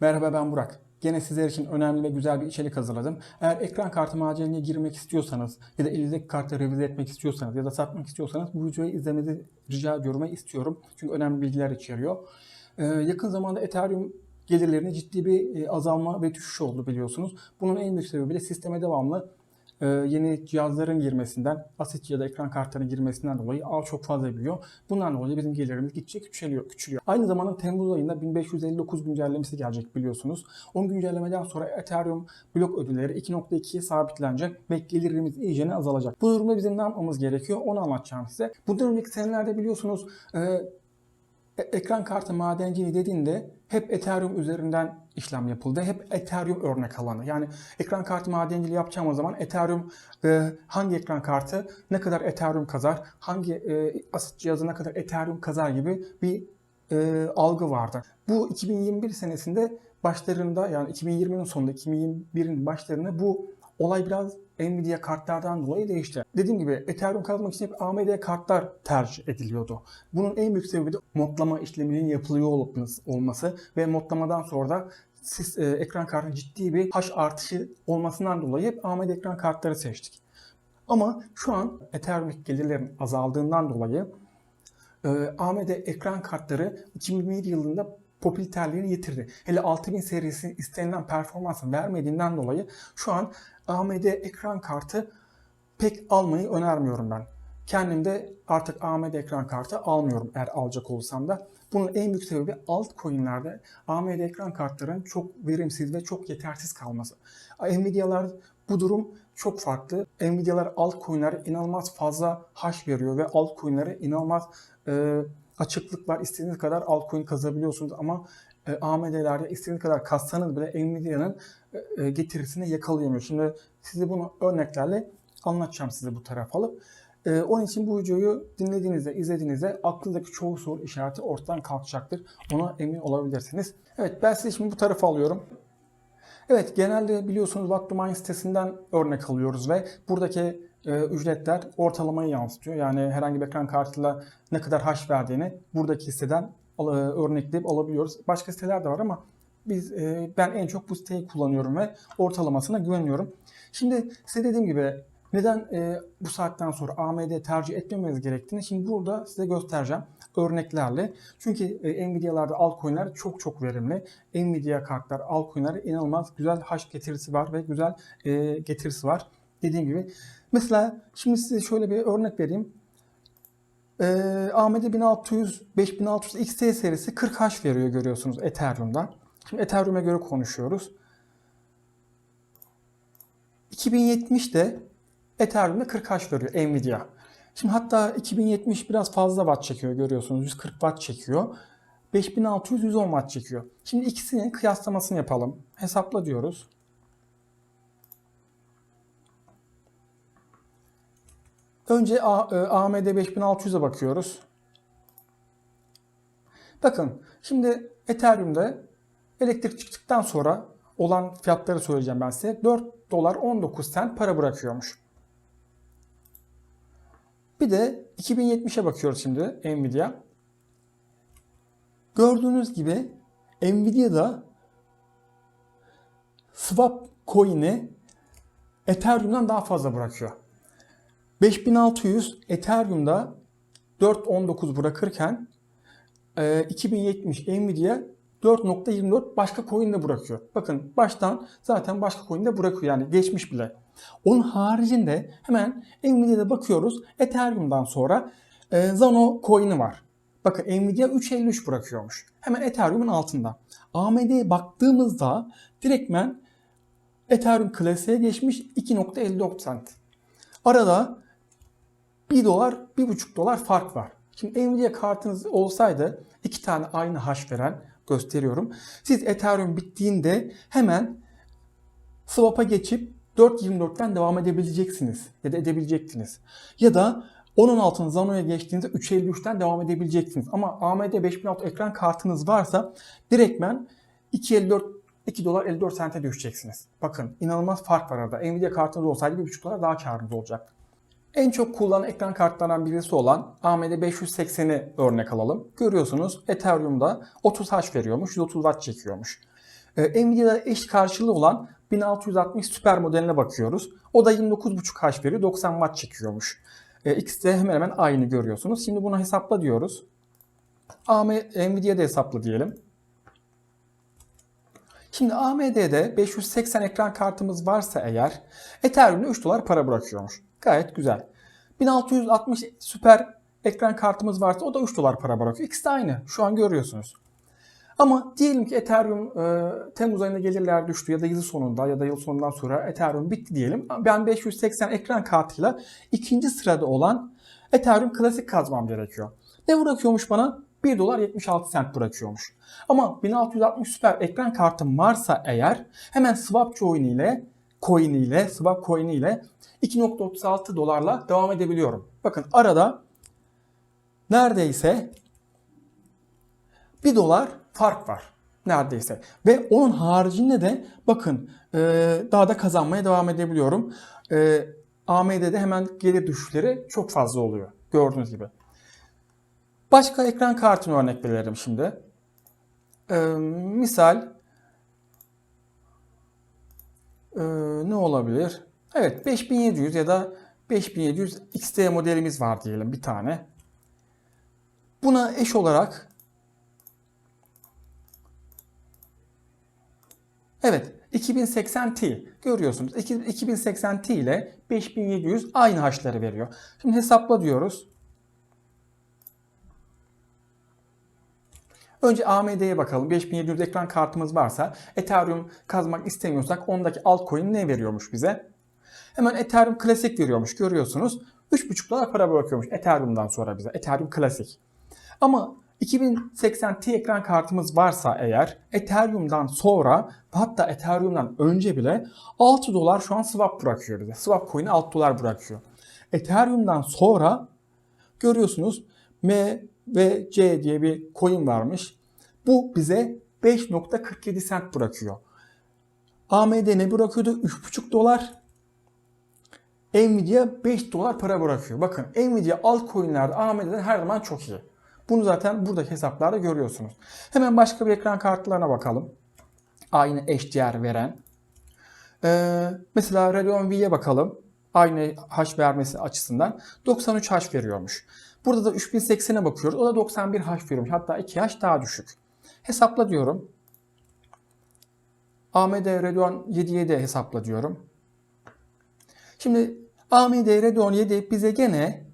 Merhaba ben Burak. Gene sizler için önemli ve güzel bir içerik hazırladım. Eğer ekran kartı macerenine girmek istiyorsanız ya da elinizdeki kartı revize etmek istiyorsanız ya da satmak istiyorsanız bu videoyu izlemenizi rica ediyorum istiyorum. Çünkü önemli bilgiler içeriyor. Ee, yakın zamanda Ethereum gelirlerine ciddi bir e, azalma ve düşüş oldu biliyorsunuz. Bunun en büyük sebebi de sisteme devamlı yeni cihazların girmesinden, asit ya da ekran kartlarının girmesinden dolayı ağ çok fazla büyüyor. Bundan dolayı bizim gelirimiz gittikçe küçülüyor. küçülüyor. Aynı zamanda Temmuz ayında 1559 güncellemesi gelecek biliyorsunuz. 10 güncellemeden sonra Ethereum blok ödülleri 2.2'ye sabitlenecek ve gelirimiz iyicene azalacak. Bu durumda bizim ne yapmamız gerekiyor onu anlatacağım size. Bundan önceki senelerde biliyorsunuz e- ekran kartı madenciliği dediğinde hep Ethereum üzerinden işlem yapıldı. Hep Ethereum örnek alanı. Yani ekran kartı madenciliği yapacağımız zaman Ethereum e, hangi ekran kartı ne kadar Ethereum kazar, hangi e, asit cihazı ne kadar Ethereum kazar gibi bir e, algı vardı. Bu 2021 senesinde başlarında yani 2020'nin sonunda 2021'in başlarında bu olay biraz Nvidia kartlardan dolayı değişti. Dediğim gibi Ethereum kazanmak için hep AMD kartlar tercih ediliyordu. Bunun en büyük sebebi de modlama işleminin yapılıyor olması- ve modlamadan sonra da siz, e, ekran kartının ciddi bir haş artışı olmasından dolayı hep AMD ekran kartları seçtik. Ama şu an Ethereum gelirlerin azaldığından dolayı e, AMD ekran kartları 2021 yılında popülerliğini yitirdi. Hele 6000 serisi istenilen performansı vermediğinden dolayı şu an AMD ekran kartı pek almayı önermiyorum ben. Kendim de artık AMD ekran kartı almıyorum eğer alacak olsam da. Bunun en büyük sebebi altcoin'lerde AMD ekran kartlarının çok verimsiz ve çok yetersiz kalması. Nvidia'lar bu durum çok farklı. Nvidia'lar altcoin'lere inanılmaz fazla haş veriyor ve altcoin'lere inanılmaz e, açıklık var. İstediğiniz kadar altcoin kazabiliyorsunuz ama e, AMD'lerde istediğiniz kadar kassanız bile Nvidia'nın e, e, getirisini yakalayamıyor. Şimdi size bunu örneklerle anlatacağım size bu taraf alıp. E, onun için bu videoyu dinlediğinizde, izlediğinizde aklınızdaki çoğu soru işareti ortadan kalkacaktır. Ona emin olabilirsiniz. Evet ben size şimdi bu tarafa alıyorum. Evet genelde biliyorsunuz Vaktumine sitesinden örnek alıyoruz ve buradaki ücretler ortalamayı yansıtıyor. Yani herhangi bir ekran kartıyla ne kadar haş verdiğini buradaki siteden e, örnekleyip alabiliyoruz. Başka siteler de var ama biz e, ben en çok bu siteyi kullanıyorum ve ortalamasına güveniyorum. Şimdi size dediğim gibi neden e, bu saatten sonra AMD tercih etmemeniz gerektiğini şimdi burada size göstereceğim örneklerle. Çünkü e, Nvidia'larda altcoin'ler çok çok verimli. Nvidia kartlar, altcoin'lere inanılmaz güzel hash getirisi var ve güzel e, getirisi var. Dediğim gibi. Mesela şimdi size şöyle bir örnek vereyim. E, AMD 1600, 5600 XT serisi 40 hash veriyor görüyorsunuz Ethereum'da. Şimdi Ethereum'e göre konuşuyoruz. 2070'de Ethereum'da 40 hash veriyor Nvidia. Şimdi hatta 2070 biraz fazla watt çekiyor görüyorsunuz. 140 watt çekiyor. 5600 110 watt çekiyor. Şimdi ikisinin kıyaslamasını yapalım. Hesapla diyoruz. Önce A- e, AMD 5600'e bakıyoruz. Bakın şimdi Ethereum'da elektrik çıktıktan sonra olan fiyatları söyleyeceğim ben size. 4 dolar 19 cent para bırakıyormuş. Bir de 2070'e bakıyoruz şimdi Nvidia. Gördüğünüz gibi Nvidia'da swap coin'i Ethereum'dan daha fazla bırakıyor. 5600 Ethereum'da 4.19 bırakırken e, 2070 Nvidia 4.24 başka coin'de bırakıyor. Bakın baştan zaten başka coin'de bırakıyor yani geçmiş bile. Onun haricinde hemen Nvidia'da bakıyoruz. Ethereum'dan sonra e, Zano coin'i var. Bakın Nvidia 3.53 bırakıyormuş. Hemen Ethereum'un altında. AMD'ye baktığımızda direktmen Ethereum klasiğe geçmiş 2.54 cent. Arada 1 dolar, 1,5 dolar fark var. Şimdi Nvidia kartınız olsaydı iki tane aynı hash veren gösteriyorum. Siz Ethereum bittiğinde hemen swap'a geçip 4.24'ten devam edebileceksiniz ya da edebilecektiniz. Ya da onun altına Zano'ya geçtiğinizde 3.53'ten devam edebileceksiniz. Ama AMD 5006 ekran kartınız varsa direktmen 2.54 2 dolar 54 sente düşeceksiniz. Bakın inanılmaz fark var arada. Nvidia kartınız olsaydı 1.5 dolar daha karınız olacaktı. En çok kullanılan ekran kartlarından birisi olan AMD 580'i örnek alalım. Görüyorsunuz Ethereum'da 30 H veriyormuş, 130 Watt çekiyormuş. Ee, Nvidia'da eş karşılığı olan 1660 Super modeline bakıyoruz. O da 29.5H veriyor. 90 Watt çekiyormuş. Ee, ikisi de hemen hemen aynı görüyorsunuz. Şimdi bunu hesapla diyoruz. AM, Nvidia'da hesapla diyelim. Şimdi AMD'de 580 ekran kartımız varsa eğer Ethereum'da 3 dolar para bırakıyormuş. Gayet güzel. 1660 süper ekran kartımız varsa o da 3 dolar para bırakıyor. İkisi de aynı. Şu an görüyorsunuz. Ama diyelim ki Ethereum e, Temmuz ayında gelirler düştü ya da yıl sonunda ya da yıl sonundan sonra Ethereum bitti diyelim. Ben 580 ekran kartıyla ikinci sırada olan Ethereum klasik kazmam gerekiyor. Ne bırakıyormuş bana? 1 dolar 76 cent bırakıyormuş. Ama 1660 süper ekran kartım varsa eğer hemen swap coin ile coin ile swap coin ile 2.36 dolarla devam edebiliyorum. Bakın arada neredeyse 1 dolar fark var. Neredeyse. Ve onun haricinde de bakın e, daha da kazanmaya devam edebiliyorum. E, AMD'de hemen gelir düşüşleri çok fazla oluyor. Gördüğünüz gibi. Başka ekran kartını örnek verelim şimdi. E, misal e, ne olabilir? Evet 5700 ya da 5700 XT modelimiz var diyelim bir tane. Buna eş olarak Evet 2080 Ti görüyorsunuz. 2080 Ti ile 5700 aynı haşları veriyor. Şimdi hesapla diyoruz. Önce AMD'ye bakalım. 5700 ekran kartımız varsa Ethereum kazmak istemiyorsak ondaki altcoin ne veriyormuş bize? Hemen Ethereum Classic veriyormuş görüyorsunuz. 3.5 dolar para bırakıyormuş Ethereum'dan sonra bize. Ethereum Classic. Ama 2080 Ti ekran kartımız varsa eğer Ethereum'dan sonra hatta Ethereum'dan önce bile 6 dolar şu an swap bırakıyor bize. Swap coin'i 6 dolar bırakıyor. Ethereum'dan sonra görüyorsunuz M ve C diye bir coin varmış. Bu bize 5.47 cent bırakıyor. AMD ne bırakıyordu? 3.5 dolar. Nvidia 5 dolar para bırakıyor. Bakın Nvidia altcoin'lerde AMD'den her zaman çok iyi. Bunu zaten buradaki hesaplarda görüyorsunuz. Hemen başka bir ekran kartlarına bakalım. Aynı HDR veren. Ee, mesela Radeon V'ye bakalım. Aynı H vermesi açısından 93 H veriyormuş. Burada da 3080'e bakıyoruz. O da 91 H veriyormuş. Hatta 2 H daha düşük. Hesapla diyorum. AMD Radeon 7'ye de hesapla diyorum. Şimdi AMD Radeon 7 bize gene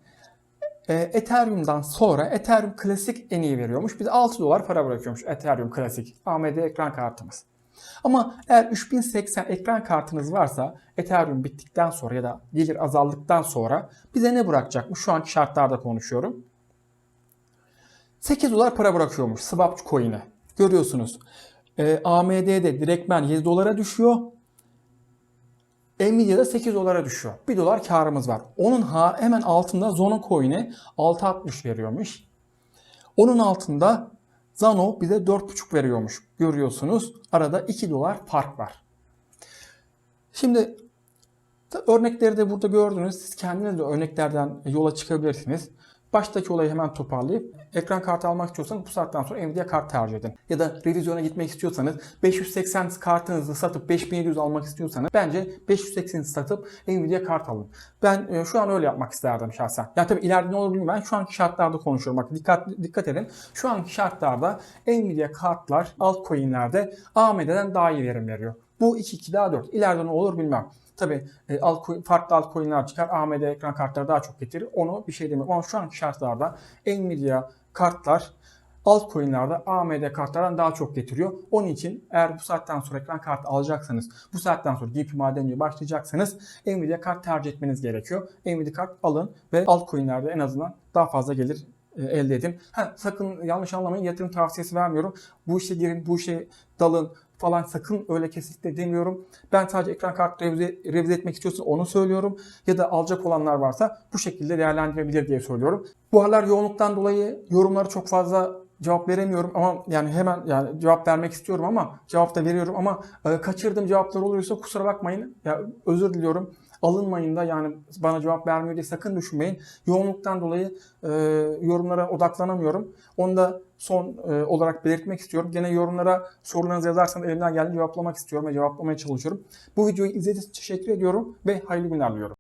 e, Ethereum'dan sonra Ethereum Classic en iyi veriyormuş. Bize 6 dolar para bırakıyormuş Ethereum Classic. AMD ekran kartımız. Ama eğer 3080 ekran kartınız varsa Ethereum bittikten sonra ya da gelir azaldıktan sonra bize ne bırakacakmış? Şu anki şartlarda konuşuyorum. 8 dolar para bırakıyormuş Swap coin'e. Görüyorsunuz. E, AMD'de direktmen 7 dolara düşüyor. Nvidia'da 8 dolara düşüyor. 1 dolar karımız var. Onun ha hemen altında Zono coin'e 6.60 veriyormuş. Onun altında Zano bize 4.5 veriyormuş. Görüyorsunuz. Arada 2 dolar fark var. Şimdi örnekleri de burada gördünüz. Siz kendiniz de örneklerden yola çıkabilirsiniz. Baştaki olayı hemen toparlayıp ekran kartı almak istiyorsanız bu saatten sonra Nvidia kart tercih edin. Ya da revizyona gitmek istiyorsanız 580 kartınızı satıp 5700 almak istiyorsanız bence 580'i satıp Nvidia kart alın. Ben e, şu an öyle yapmak isterdim şahsen. Ya tabii ileride ne olur bilmiyorum. Ben şu anki şartlarda konuşuyorum. Bak dikkat dikkat edin. Şu anki şartlarda Nvidia kartlar altcoin'lerde AMD'den daha iyi verim veriyor. Bu 2-2 daha 4. İleride ne olur bilmem. Tabi e, altcoin, farklı altcoin'ler çıkar. AMD ekran kartları daha çok getirir. Onu bir şey demiyorum. Ama şu anki şartlarda Nvidia kartlar altcoin'lerde AMD kartlardan daha çok getiriyor. Onun için eğer bu saatten sonra ekran kartı alacaksanız, bu saatten sonra GPU madenciliğe başlayacaksanız Nvidia kart tercih etmeniz gerekiyor. Nvidia kart alın ve altcoin'lerde en azından daha fazla gelir e, elde edin. Ha, sakın yanlış anlamayın yatırım tavsiyesi vermiyorum. Bu işe girin, bu işe dalın falan sakın öyle kesinlikle demiyorum. Ben sadece ekran kartı revize, revize etmek istiyorsan onu söylüyorum. Ya da alacak olanlar varsa bu şekilde değerlendirebilir diye söylüyorum. Bu aralar yoğunluktan dolayı yorumları çok fazla cevap veremiyorum ama yani hemen yani cevap vermek istiyorum ama cevap da veriyorum ama e, kaçırdığım cevaplar oluyorsa kusura bakmayın. Ya özür diliyorum. Alınmayın da yani bana cevap vermiyor diye sakın düşünmeyin. Yoğunluktan dolayı e, yorumlara odaklanamıyorum. Onu da son e, olarak belirtmek istiyorum. Gene yorumlara sorularınızı yazarsanız elimden geldiğince cevaplamak istiyorum ve cevaplamaya çalışıyorum. Bu videoyu izlediğiniz için teşekkür ediyorum ve hayırlı günler diliyorum.